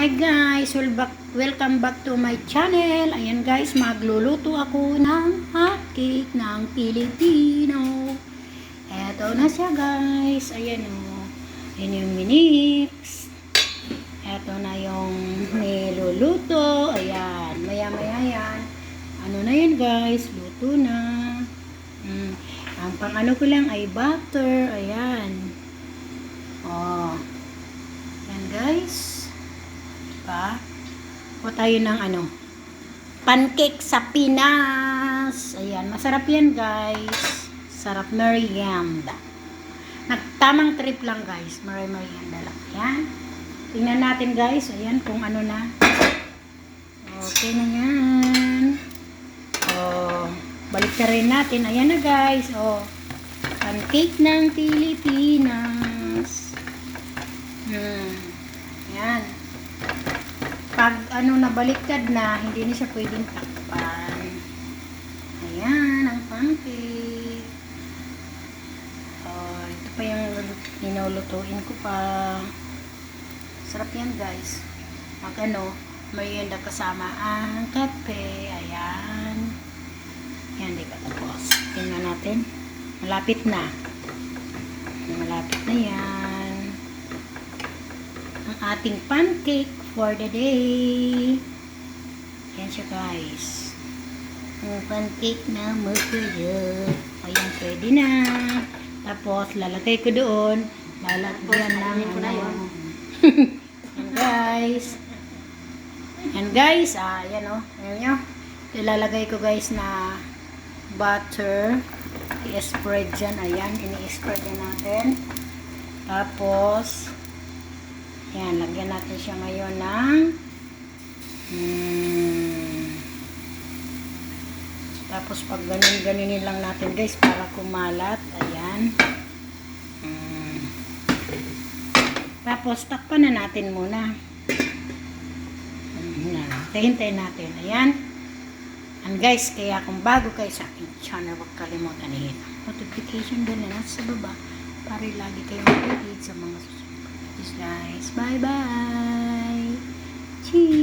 Hi guys, welcome back to my channel. Ayan guys, magluluto ako ng hotcake ng Pilipino. Eto na siya guys. Ayan o. Ayan yung minix. Eto na yung niluluto. Ayan, maya maya yan. Ano na yan guys, luto na. Mm. Ang pang ano ko lang ay butter. Ayan. Oh. Ayan guys pa. O tayo ng ano, pancake sa Pinas. Ayan, masarap yan guys. Sarap merienda. Nagtamang trip lang guys. Mari merienda lang. Ayan. Tingnan natin guys. Ayan, kung ano na. Okay na yan. O, balik ka rin natin. Ayan na guys. O, pancake ng Pilipinas. Hmm. Ayan pag ano nabaliktad na, hindi na siya pwedeng takpan. Ayan, ang pancake. Oh, ito pa yung ninulutuin ko pa. Sarap yan guys. Mag ano, merienda kasama ang kape. Ayan. Yan, di ba tapos? Tingnan natin. Malapit na. Malapit na yan. Ating pancake for the day. Yan siya guys. Ang pancake na masaya. Ayan, pwede na. Tapos, lalagay ko doon. Lalagyan ng ano. Yan guys. Yan guys. Ah, yan o. Oh. Ayan nyo. Ilalagay ko guys na butter. I-spread dyan. Ayan. Ini-spread yan natin. Tapos, yan, lagyan natin siya ngayon ng hmm, tapos pag ganun ganunin lang natin guys para kumalat. Ayan. Hmm. Tapos takpan na natin muna. Yan. Tahintayin natin. Ayan. And guys, kaya kung bago kayo sa aking channel, huwag kalimutan i-hit notification bell na nasa baba para lagi kayong updated sa mga susunod guys. Bye bye. Cheese.